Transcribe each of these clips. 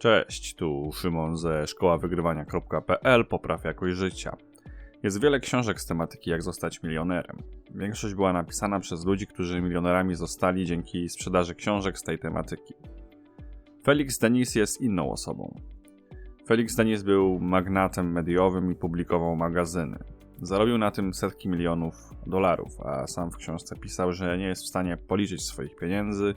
Cześć, tu Szymon ze szkoławygrywania.pl, popraw jakość życia. Jest wiele książek z tematyki jak zostać milionerem. Większość była napisana przez ludzi, którzy milionerami zostali dzięki sprzedaży książek z tej tematyki. Felix Denis jest inną osobą. Felix Denis był magnatem mediowym i publikował magazyny. Zarobił na tym setki milionów dolarów, a sam w książce pisał, że nie jest w stanie policzyć swoich pieniędzy,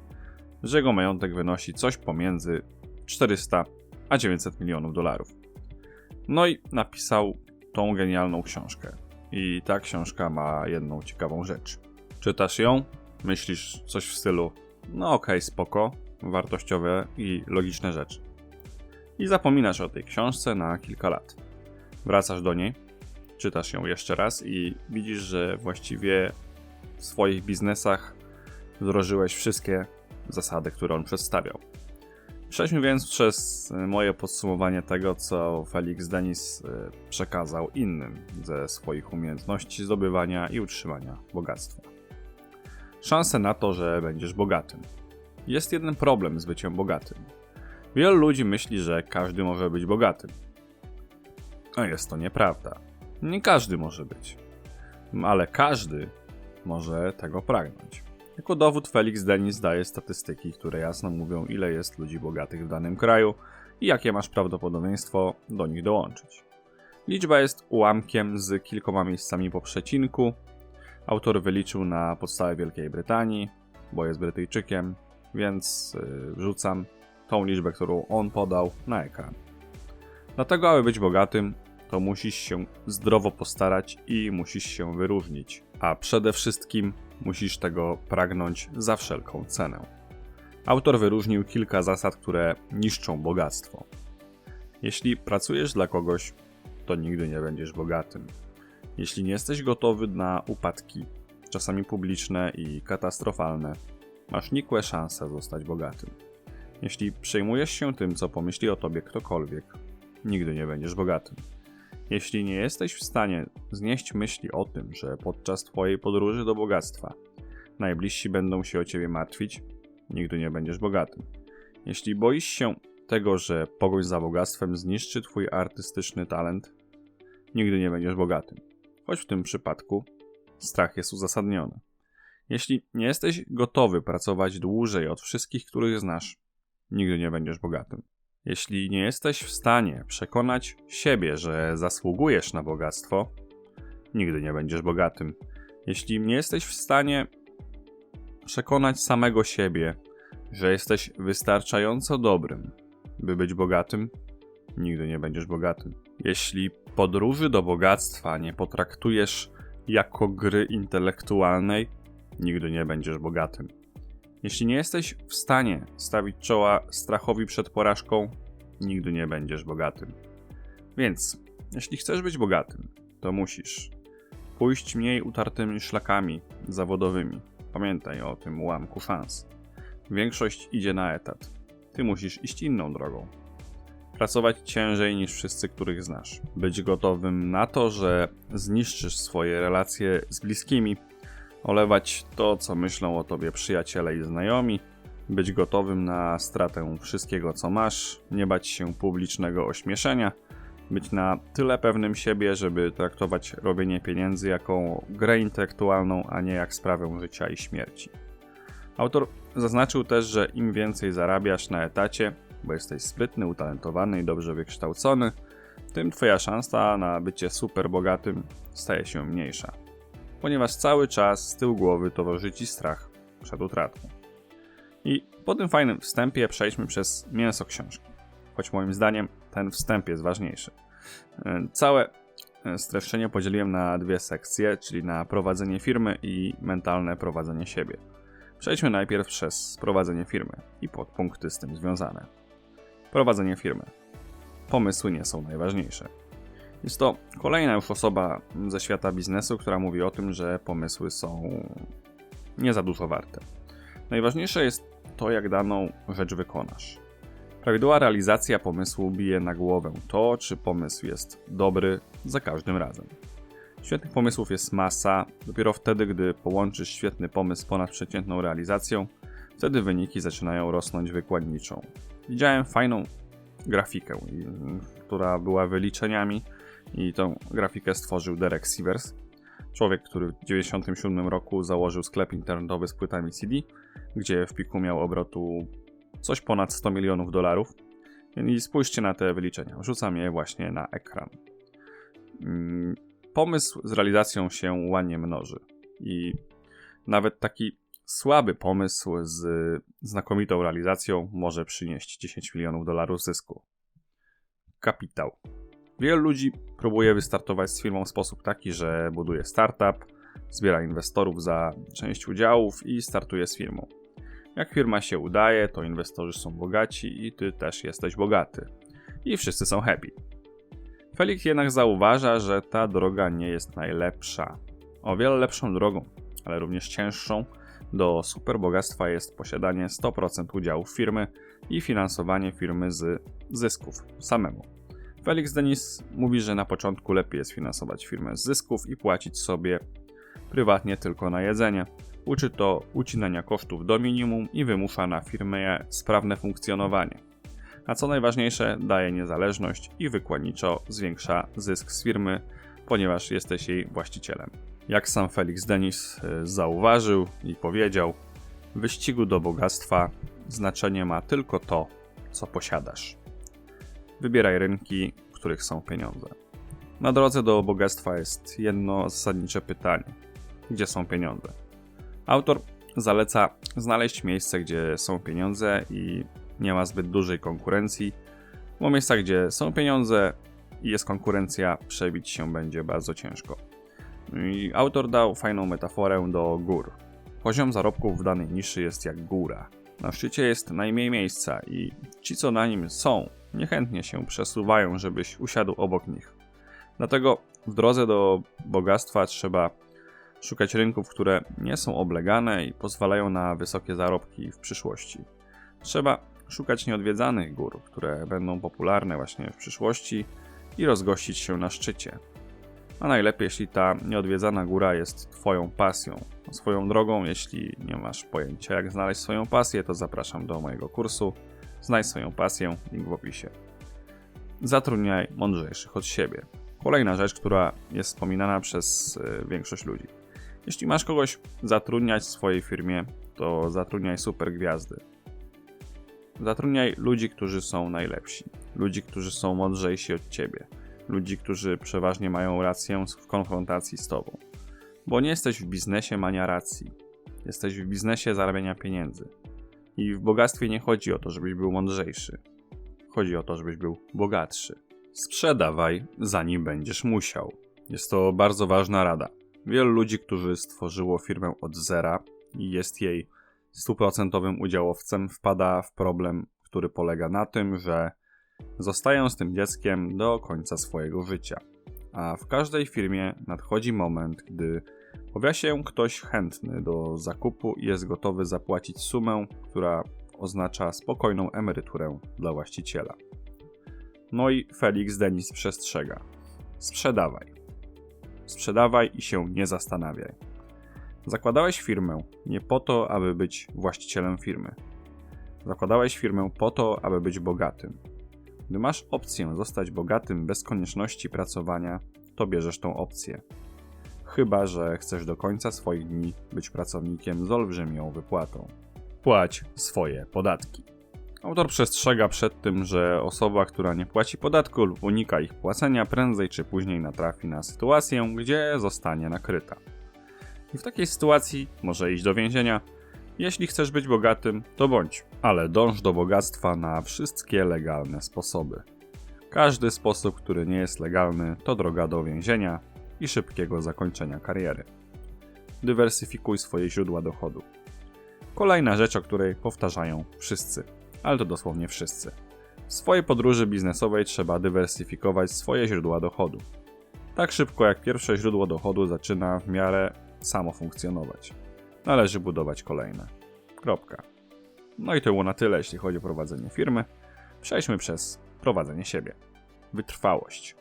że jego majątek wynosi coś pomiędzy 400 a 900 milionów dolarów. No i napisał tą genialną książkę. I ta książka ma jedną ciekawą rzecz. Czytasz ją, myślisz coś w stylu: no okej, okay, spoko, wartościowe i logiczne rzeczy. I zapominasz o tej książce na kilka lat. Wracasz do niej, czytasz ją jeszcze raz i widzisz, że właściwie w swoich biznesach wdrożyłeś wszystkie zasady, które on przedstawiał. Przejdźmy więc przez moje podsumowanie tego, co Felix Denis e, przekazał innym ze swoich umiejętności zdobywania i utrzymania bogactwa. Szanse na to, że będziesz bogatym. Jest jeden problem z byciem bogatym. Wielu ludzi myśli, że każdy może być bogatym. A jest to nieprawda. Nie każdy może być. Ale każdy może tego pragnąć. Jako dowód Felix Denis daje statystyki, które jasno mówią, ile jest ludzi bogatych w danym kraju i jakie masz prawdopodobieństwo do nich dołączyć. Liczba jest ułamkiem z kilkoma miejscami po przecinku. Autor wyliczył na podstawie Wielkiej Brytanii, bo jest Brytyjczykiem, więc yy, wrzucam tą liczbę, którą on podał na ekran. Dlatego, aby być bogatym, to musisz się zdrowo postarać i musisz się wyróżnić, a przede wszystkim musisz tego pragnąć za wszelką cenę. Autor wyróżnił kilka zasad, które niszczą bogactwo. Jeśli pracujesz dla kogoś, to nigdy nie będziesz bogatym. Jeśli nie jesteś gotowy na upadki, czasami publiczne i katastrofalne, masz nikłe szanse zostać bogatym. Jeśli przejmujesz się tym, co pomyśli o tobie ktokolwiek, nigdy nie będziesz bogatym. Jeśli nie jesteś w stanie znieść myśli o tym, że podczas Twojej podróży do bogactwa najbliżsi będą się o Ciebie martwić, nigdy nie będziesz bogatym. Jeśli boisz się tego, że pogoń za bogactwem zniszczy Twój artystyczny talent, nigdy nie będziesz bogatym. Choć w tym przypadku strach jest uzasadniony. Jeśli nie jesteś gotowy pracować dłużej od wszystkich, których znasz, nigdy nie będziesz bogatym. Jeśli nie jesteś w stanie przekonać siebie, że zasługujesz na bogactwo, nigdy nie będziesz bogatym. Jeśli nie jesteś w stanie przekonać samego siebie, że jesteś wystarczająco dobrym, by być bogatym, nigdy nie będziesz bogatym. Jeśli podróży do bogactwa nie potraktujesz jako gry intelektualnej, nigdy nie będziesz bogatym. Jeśli nie jesteś w stanie stawić czoła strachowi przed porażką, nigdy nie będziesz bogatym. Więc, jeśli chcesz być bogatym, to musisz pójść mniej utartymi szlakami zawodowymi. Pamiętaj o tym ułamku szans. Większość idzie na etat. Ty musisz iść inną drogą. Pracować ciężej niż wszyscy, których znasz. Być gotowym na to, że zniszczysz swoje relacje z bliskimi, olewać to, co myślą o tobie przyjaciele i znajomi, być gotowym na stratę wszystkiego, co masz, nie bać się publicznego ośmieszenia, być na tyle pewnym siebie, żeby traktować robienie pieniędzy jako grę intelektualną, a nie jak sprawę życia i śmierci. Autor zaznaczył też, że im więcej zarabiasz na etacie, bo jesteś sprytny, utalentowany i dobrze wykształcony, tym twoja szansa na bycie super bogatym staje się mniejsza ponieważ cały czas z tyłu głowy towarzyszy ci strach przed utratą. I po tym fajnym wstępie przejdźmy przez mięso książki, choć moim zdaniem ten wstęp jest ważniejszy. E, całe e, streszczenie podzieliłem na dwie sekcje, czyli na prowadzenie firmy i mentalne prowadzenie siebie. Przejdźmy najpierw przez prowadzenie firmy i podpunkty z tym związane. Prowadzenie firmy. Pomysły nie są najważniejsze. Jest to kolejna już osoba ze świata biznesu, która mówi o tym, że pomysły są nie za dużo warte. Najważniejsze jest to, jak daną rzecz wykonasz. Prawidłowa realizacja pomysłu bije na głowę to, czy pomysł jest dobry za każdym razem. Świetnych pomysłów jest masa, dopiero wtedy, gdy połączysz świetny pomysł z ponadprzeciętną realizacją, wtedy wyniki zaczynają rosnąć wykładniczą. Widziałem fajną grafikę, która była wyliczeniami i tą grafikę stworzył Derek Sivers. Człowiek, który w 1997 roku założył sklep internetowy z płytami CD, gdzie w piku miał obrotu coś ponad 100 milionów dolarów. I spójrzcie na te wyliczenia. Rzucam je właśnie na ekran. Mm, pomysł z realizacją się ładnie mnoży. I nawet taki słaby pomysł z znakomitą realizacją może przynieść 10 milionów dolarów zysku. Kapitał. Wielu ludzi próbuje wystartować z firmą w sposób taki, że buduje startup, zbiera inwestorów za część udziałów i startuje z firmą. Jak firma się udaje, to inwestorzy są bogaci i ty też jesteś bogaty. I wszyscy są happy. Felix jednak zauważa, że ta droga nie jest najlepsza. O wiele lepszą drogą, ale również cięższą, do superbogactwa jest posiadanie 100% udziałów firmy i finansowanie firmy z zysków samemu. Felix Denis mówi, że na początku lepiej jest finansować firmę z zysków i płacić sobie prywatnie tylko na jedzenie. Uczy to ucinania kosztów do minimum i wymusza na firmie sprawne funkcjonowanie. A co najważniejsze, daje niezależność i wykładniczo zwiększa zysk z firmy, ponieważ jesteś jej właścicielem. Jak sam Felix Denis e, zauważył i powiedział, w wyścigu do bogactwa znaczenie ma tylko to, co posiadasz. Wybieraj rynki, w których są pieniądze. Na drodze do bogactwa jest jedno zasadnicze pytanie: gdzie są pieniądze? Autor zaleca znaleźć miejsce, gdzie są pieniądze i nie ma zbyt dużej konkurencji, bo miejsca, gdzie są pieniądze i jest konkurencja, przebić się będzie bardzo ciężko. I autor dał fajną metaforę do gór. Poziom zarobków w danej niszy jest jak góra. Na szczycie jest najmniej miejsca i ci, co na nim są, niechętnie się przesuwają, żebyś usiadł obok nich. Dlatego w drodze do bogactwa trzeba szukać rynków, które nie są oblegane i pozwalają na wysokie zarobki w przyszłości. Trzeba szukać nieodwiedzanych gór, które będą popularne właśnie w przyszłości i rozgościć się na szczycie. A najlepiej, jeśli ta nieodwiedzana góra jest Twoją pasją. Swoją drogą, jeśli nie masz pojęcia, jak znaleźć swoją pasję, to zapraszam do mojego kursu. Znajdź swoją pasję, link w opisie. Zatrudniaj mądrzejszych od siebie. Kolejna rzecz, która jest wspominana przez y, większość ludzi. Jeśli masz kogoś zatrudniać w swojej firmie, to zatrudniaj super gwiazdy. Zatrudniaj ludzi, którzy są najlepsi, ludzi, którzy są mądrzejsi od ciebie ludzi, którzy przeważnie mają rację w konfrontacji z tobą. Bo nie jesteś w biznesie mania racji. Jesteś w biznesie zarabiania pieniędzy. I w bogactwie nie chodzi o to, żebyś był mądrzejszy. Chodzi o to, żebyś był bogatszy. Sprzedawaj, zanim będziesz musiał. Jest to bardzo ważna rada. Wielu ludzi, którzy stworzyło firmę od zera i jest jej stuprocentowym udziałowcem, wpada w problem, który polega na tym, że Zostają z tym dzieckiem do końca swojego życia. A w każdej firmie nadchodzi moment, gdy pojawia się ktoś chętny do zakupu i jest gotowy zapłacić sumę, która oznacza spokojną emeryturę dla właściciela. No i Felix Denis przestrzega. Sprzedawaj. Sprzedawaj i się nie zastanawiaj. Zakładałeś firmę nie po to, aby być właścicielem firmy. Zakładałeś firmę po to, aby być bogatym. Gdy masz opcję zostać bogatym bez konieczności pracowania, to bierzesz tą opcję. Chyba, że chcesz do końca swoich dni być pracownikiem z olbrzymią wypłatą. Płać swoje podatki. Autor przestrzega przed tym, że osoba, która nie płaci podatku lub unika ich płacenia, prędzej czy później natrafi na sytuację, gdzie zostanie nakryta. I w takiej sytuacji może iść do więzienia, jeśli chcesz być bogatym, to bądź, ale dąż do bogactwa na wszystkie legalne sposoby. Każdy sposób, który nie jest legalny, to droga do więzienia i szybkiego zakończenia kariery. Dywersyfikuj swoje źródła dochodu. Kolejna rzecz, o której powtarzają wszyscy, ale to dosłownie wszyscy. W swojej podróży biznesowej trzeba dywersyfikować swoje źródła dochodu. Tak szybko jak pierwsze źródło dochodu zaczyna w miarę samo funkcjonować należy budować kolejne. Kropka. No i to było na tyle, jeśli chodzi o prowadzenie firmy. Przejdźmy przez prowadzenie siebie. Wytrwałość.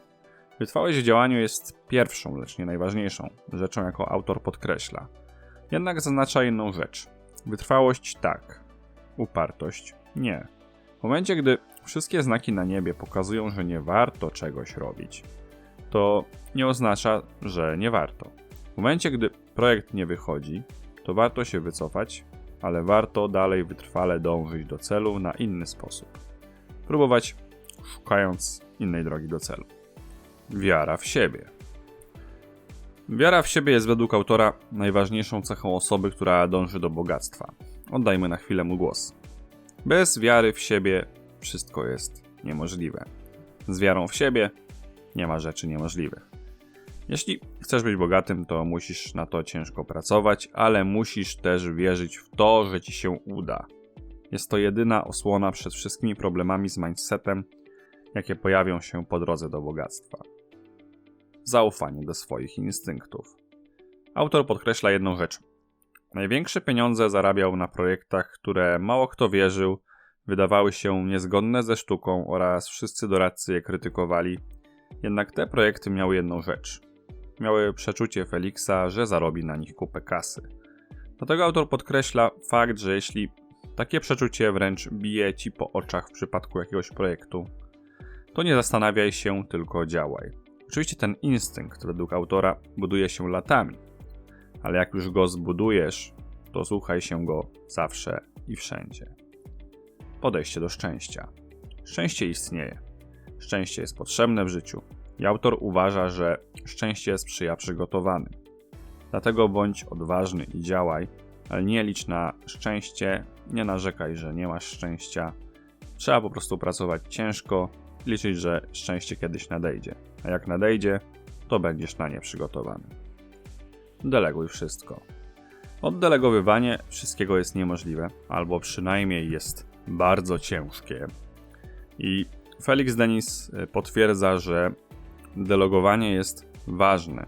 Wytrwałość w działaniu jest pierwszą, lecz nie najważniejszą rzeczą, jaką autor podkreśla. Jednak zaznacza jedną rzecz. Wytrwałość tak, upartość nie. W momencie, gdy wszystkie znaki na niebie pokazują, że nie warto czegoś robić, to nie oznacza, że nie warto. W momencie, gdy projekt nie wychodzi, to warto się wycofać, ale warto dalej wytrwale dążyć do celu na inny sposób. Próbować szukając innej drogi do celu. Wiara w siebie. Wiara w siebie jest według autora najważniejszą cechą osoby, która dąży do bogactwa. Oddajmy na chwilę mu głos. Bez wiary w siebie wszystko jest niemożliwe. Z wiarą w siebie nie ma rzeczy niemożliwych. Jeśli chcesz być bogatym, to musisz na to ciężko pracować, ale musisz też wierzyć w to, że ci się uda. Jest to jedyna osłona przed wszystkimi problemami z mindsetem, jakie pojawią się po drodze do bogactwa. Zaufanie do swoich instynktów. Autor podkreśla jedną rzecz. Największe pieniądze zarabiał na projektach, które mało kto wierzył, wydawały się niezgodne ze sztuką oraz wszyscy doradcy je krytykowali. Jednak te projekty miały jedną rzecz. Miały przeczucie Feliksa, że zarobi na nich kupę kasy. Dlatego autor podkreśla fakt, że jeśli takie przeczucie wręcz bije ci po oczach w przypadku jakiegoś projektu, to nie zastanawiaj się, tylko działaj. Oczywiście ten instynkt według autora buduje się latami, ale jak już go zbudujesz, to słuchaj się go zawsze i wszędzie. Podejście do szczęścia. Szczęście istnieje. Szczęście jest potrzebne w życiu i autor uważa, że szczęście sprzyja przygotowanym. Dlatego bądź odważny i działaj, ale nie licz na szczęście, nie narzekaj, że nie masz szczęścia. Trzeba po prostu pracować ciężko, liczyć, że szczęście kiedyś nadejdzie. A jak nadejdzie, to będziesz na nie przygotowany. Deleguj wszystko. Oddelegowywanie wszystkiego jest niemożliwe, albo przynajmniej jest bardzo ciężkie. I Felix Denis y, potwierdza, że delegowanie jest ważne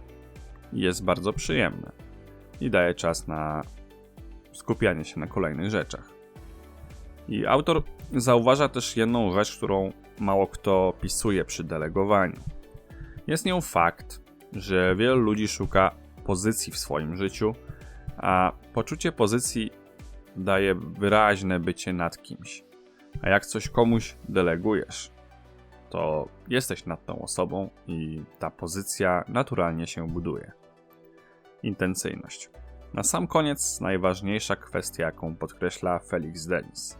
jest bardzo przyjemne i daje czas na skupianie się na kolejnych rzeczach. I autor zauważa też jedną rzecz, którą mało kto pisuje przy delegowaniu. Jest nią fakt, że wielu ludzi szuka pozycji w swoim życiu, a poczucie pozycji daje wyraźne bycie nad kimś. A jak coś komuś delegujesz, to jesteś nad tą osobą i ta pozycja naturalnie się buduje. Intencyjność. Na sam koniec najważniejsza kwestia, jaką podkreśla Felix Denis.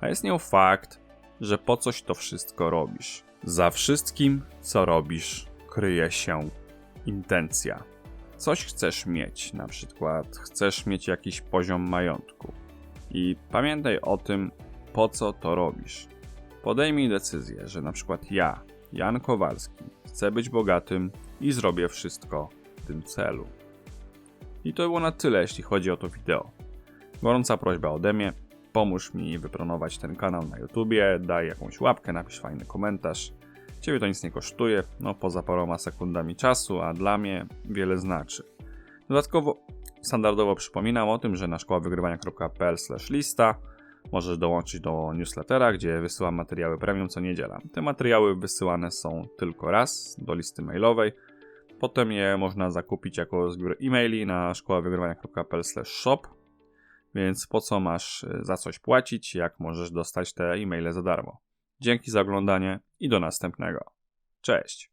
A jest nią fakt, że po coś to wszystko robisz. Za wszystkim, co robisz, kryje się intencja. Coś chcesz mieć, na przykład chcesz mieć jakiś poziom majątku. I pamiętaj o tym, po co to robisz. Podejmij decyzję, że na przykład ja, Jan Kowalski, chcę być bogatym i zrobię wszystko w tym celu. I to było na tyle, jeśli chodzi o to wideo. Gorąca prośba ode mnie, pomóż mi wypromować ten kanał na YouTubie, daj jakąś łapkę, napisz fajny komentarz. Ciebie to nic nie kosztuje, no poza paroma sekundami czasu, a dla mnie wiele znaczy. Dodatkowo standardowo przypominam o tym, że na szkoławygrywania.pl lista możesz dołączyć do newslettera, gdzie wysyłam materiały premium co niedziela. Te materiały wysyłane są tylko raz do listy mailowej. Potem je można zakupić jako zbiór e-maili na szkoławygrywania.pl shop. Więc po co masz y, za coś płacić, jak możesz dostać te e-maile za darmo. Dzięki za oglądanie i do następnego. Cześć!